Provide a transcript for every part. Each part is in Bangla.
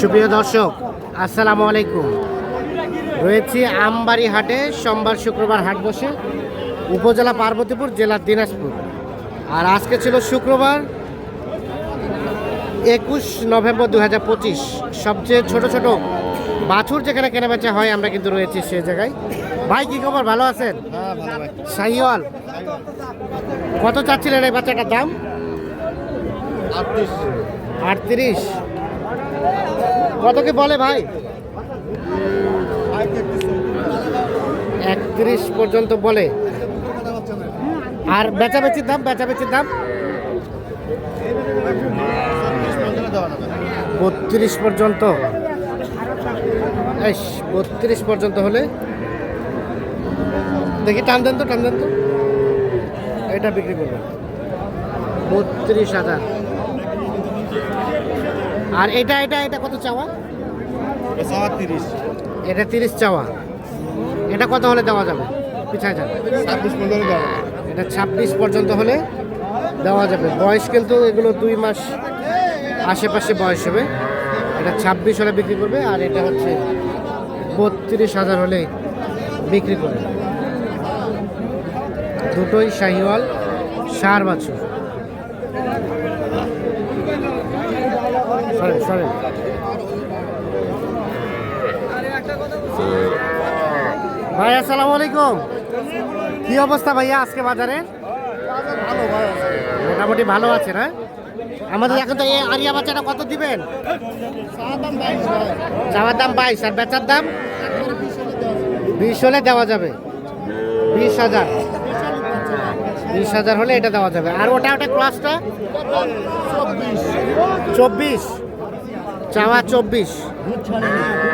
সুপ্রিয় দর্শক আসসালামু আলাইকুম। রয়েছি আমবাড়ি হাটে সোমবার শুক্রবার হাট বসে উপজেলা পার্বতীপুর জেলার দিনাজপুর। আর আজকে ছিল শুক্রবার একুশ নভেম্বর দু হাজার পঁচিশ। সবচেয়ে ছোট ছোট বাছুর যেখানে কেনাবেচা হয় আমরা কিন্তু রয়েছি সে জায়গায়। ভাই কি খবর? ভালো আছেন? হ্যাঁ শাহিওয়াল কত চাচ্ছিলেন এই বাচ্চাটার দাম? আটত্রিশ। আটত্রিশ। কত কি বলে ভাই? একত্রিশ পর্যন্ত বলে। আর বেচাবেচির দাম বেচাবেচির দাম? বত্রিশ পর্যন্ত। বত্রিশ পর্যন্ত হলে। দেখি, টান দেন তো, টান দেন তো। এটা বিক্রি করবেন। বত্রিশ হাজার। আর এটা এটা এটা কত চাওয়া? তিরিশ। এটা তিরিশ চাওয়া। এটা কত হলে দেওয়া যাবে? পিছায় যাবে ছাব্বিশ পর্যন্ত দেওয়া এটা ছাব্বিশ পর্যন্ত হলে দেওয়া যাবে। বয়স কিন্তু এগুলো দুই মাস আশেপাশে বয়স হবে। এটা ছাব্বিশ হলে বিক্রি করবে আর এটা হচ্ছে বত্রিশ হাজার হলে বিক্রি করবে। দুটোই শাহিওয়াল সার বাছুর। সরেন সরেন ভাই, আসসালামু আলাইকুম। কি অবস্থা ভাইয়া আজকে বাজারে? মোটামুটি ভালো আছে, না? আমাদের এখন তো এই আরিয়া বাচ্চাটা কত দিবেন? চাওয়ার দাম বাইশ, আর বেচার দাম? বিশ হলে দেওয়া যাবে। বিশ হাজার। বিশ হাজার হলে এটা দেওয়া যাবে। আর ওটা ওটা ক্লাসটা চব্বিশ। চাওয়া চব্বিশ।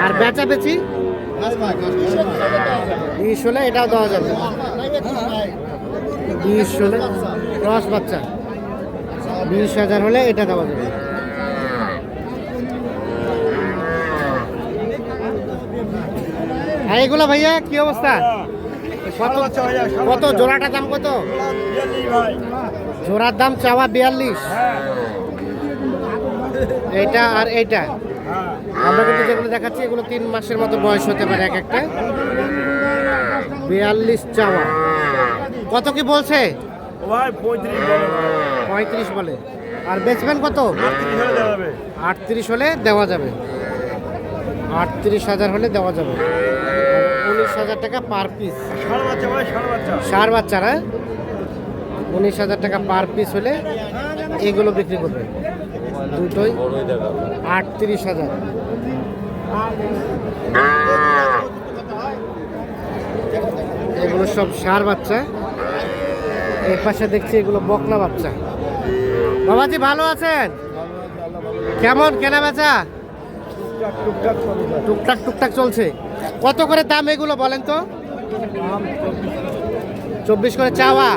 আর বেচা বেচি? বিশ হলে এটাও দেওয়া যাবে। বিশ হলে ক্রস বাচ্চা। বিশ হাজার হলে এটা দেওয়া যাবে। আর এগুলো ভাইয়া, কি অবস্থা? কত কত দাম কত? জোড়ার দাম চাওয়া বিয়াল্লিশ। এইটা আর এইটা? আমরা কিন্তু যেগুলো দেখাচ্ছি এগুলো তিন মাসের মতো বয়স হতে পারে এক একটা। বিয়াল্লিশ চাওয়া। কত কি বলছে? পঁয়ত্রিশ বলে। আর বেচবেন কত? আটত্রিশ হলে দেওয়া যাবে। আটত্রিশ হাজার হলে দেওয়া যাবে। উনিশ হাজার টাকা পার পিস। সার বাচ্চারা? উনিশ হাজার টাকা পার পিস হলে এগুলো বিক্রি করবে। দুটোই আটত্রিশ হাজার। এগুলো সব সার বাচ্চা। এর পাশে দেখছি এগুলো বকলা বাচ্চা। বাবাজি, ভালো আছেন? কেমন কেনা বেচা? টুকটাক টুকটাক চলছে। কত করে দাম এগুলো বলেন তো? চব্বিশ করে চাওয়া।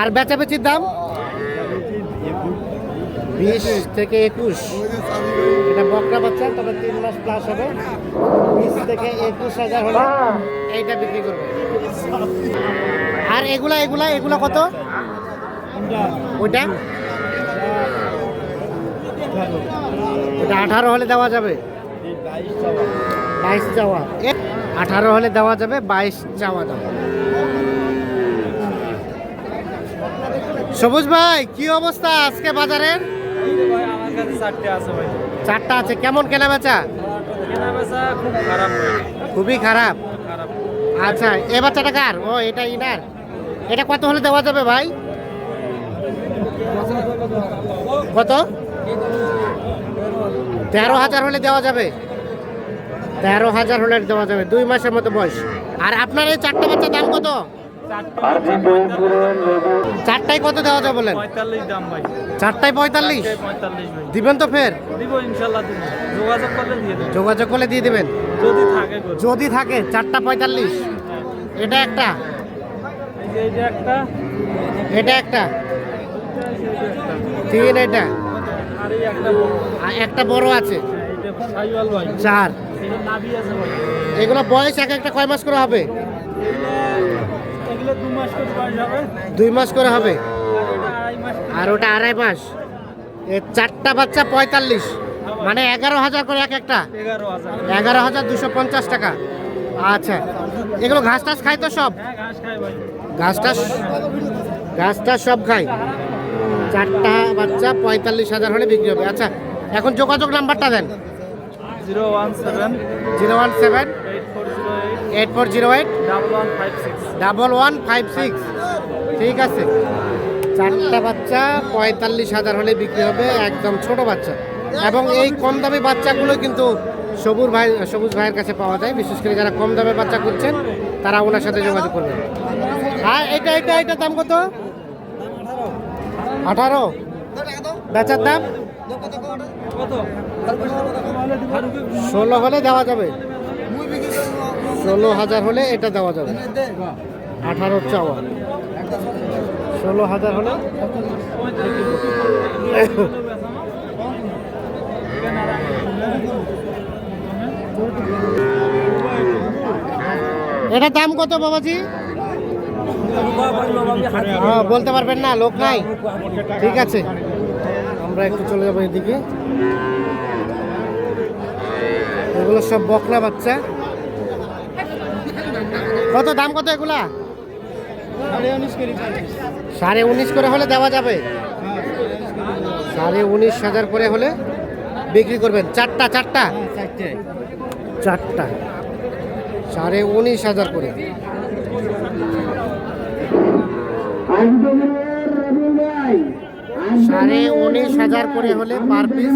আর বেচাবেচির দাম? বিশ থেকে একুশ। এটা বকরা বাচ্চা, তবে তিন মাস প্লাস হবে। বিশ থেকে একুশ হাজার হলে এইটা বিক্রি করবে। আর এগুলা এগুলা এগুলা কত? ওইটা? ওটা আঠারো হলে দেওয়া যাবে। বাইশ চাওয়া। আঠারো হলে দেওয়া যাবে, বাইশ চাওয়া দাম। সবুজ ভাই, কি অবস্থা আজকে বাজারের? চারটে আছে কেমন কেনা বেচা? খুব খারাপ খুবই খারাপ। খারাপ। আচ্ছা এ বাচ্চাটা কার? ও এটা ইনার। এটা কত হলে দেওয়া যাবে ভাই? কত? তেরো হাজার হলে দেওয়া যাবে। তেরো হাজার হলে দেওয়া যাবে দুই মাসের মতো বয়স। আর আপনার এই চারটা বাচ্চার দাম কত? চারটায় কত দেওয়া যাবে বলেন? পঁয়তাল্লিশ দাম ভাই। চারটায় পঁয়তাল্লিশ? দিবেন তো ফের? দিব ইনশাল্লাহ যোগাযোগ করলে দিয়ে দেবো যোগাযোগ করলে দিয়ে দিবেন? যদি থাকে। যদি থাকে চারটা পঁয়তাল্লিশ? এটা একটা? এই একটা। এটা একটা? তিন এটা? একটা বড়। আছে? চার। এটা এগুলো বয়স এক একটা কয় মাস করে হবে এগুলো দু মাস করে বয়স হবে দুই মাস করে হবে? আর ওটা আড়াই মাস? চারটা বাচ্চা পঁয়তাল্লিশ। মানে এগারো হাজার করে এক একটা? এগারো হাজার। দুশো পঞ্চাশ টাকা। আচ্ছা। এগুলো ঘাস টাস খায় তো সব? হ্যাঁ ঘাস ঘাস টাস ঘাস টাস সব খায়। চারটা বাচ্চা পঁয়তাল্লিশ হাজার হলে বিক্রি হবে। আচ্ছা এখন যোগাযোগ নাম্বারটা দেন। Zero one seven. Zero one seven. Eight four zero eight? Double one five six. ঠিক আছে। চারটা বাচ্চা পঁয়তাল্লিশ হাজার হলে বিক্রি হবে একদম ছোট বাচ্চা। এবং এই কম দামি বাচ্চাগুলো কিন্তু সবুজ ভাই সবুজ ভাইয়ের কাছে পাওয়া যায়। বিশেষ করে যারা কম দামের বাচ্চা করছেন তারা ওনার সাথে যোগাযোগ করবেন। হ্যাঁ এটা এটা এটা দাম কত? আঠারো। বেচার দাম? ষোলো হলে দেওয়া যাবে। ষোলো হাজার হলে এটা দেওয়া যাবে আঠারো চাওয়া। ষোলো হাজার হলে এটা দাম কত বাবাজি? হ্যাঁ বলতে পারবেন না, লোক নাই। ঠিক আছে। আমরা একটু চলে যাব এদিকে। এগুলো সব বকনা বাচ্চা। কত দাম কত এগুলা? সাড়ে উনিশ করে হলে দেওয়া যাবে। সাড়ে উনিশ হাজার করে হলে বিক্রি করবেন। চারটা চারটা? চারটা। সাড়ে উনিশ হাজার করে। সাড়ে উনিশ হাজার করে হলে পার পিস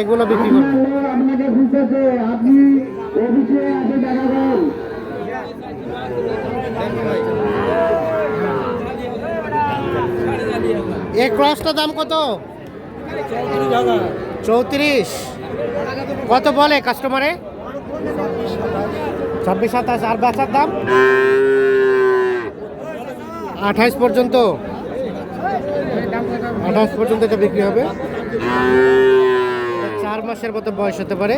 এগুলো বিক্রি করবেন। এই ক্রসটা দাম কত? চৌত্রিশ। কত বলে কাস্টমারে? ছাব্বিশ, সাতাশ। আর বেচার দাম? আঠাইশ পর্যন্ত। আঠাইশ পর্যন্ত এটা বিক্রি হবে। চার মাসের মতো বয়স হতে পারে।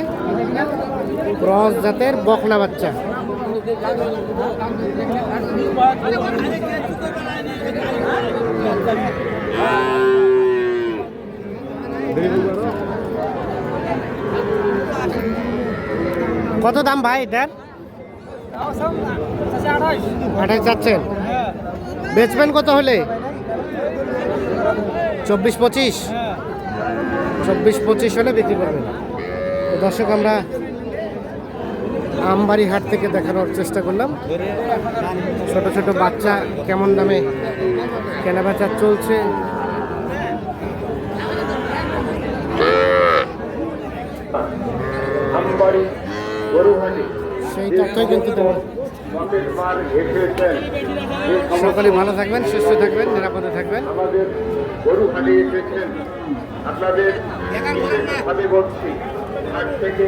ক্রস জাতের বকনা বাচ্চা। কত দাম ভাই এটার? আঠাশ যাচ্ছেন। বেচবেন কত হলে? চব্বিশ পঁচিশ? চব্বিশ পঁচিশ হলে বিক্রি করবেন। দর্শক, আমরা আমবাড়ি হাট থেকে দেখানোর চেষ্টা করলাম। ছোট ছোট বাচ্চা কেমন দামে কেনাবেচা চলছে? সেই তথ্যই কিন্তু সকলে ভালো থাকবেন সুস্থ থাকবেন নিরাপদে থাকবেন। আমাদের গরুহাটি এসেছেন। আপনাদের আমি বলছি আজ থেকে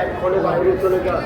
এক ফলে বাইরে চলে যান।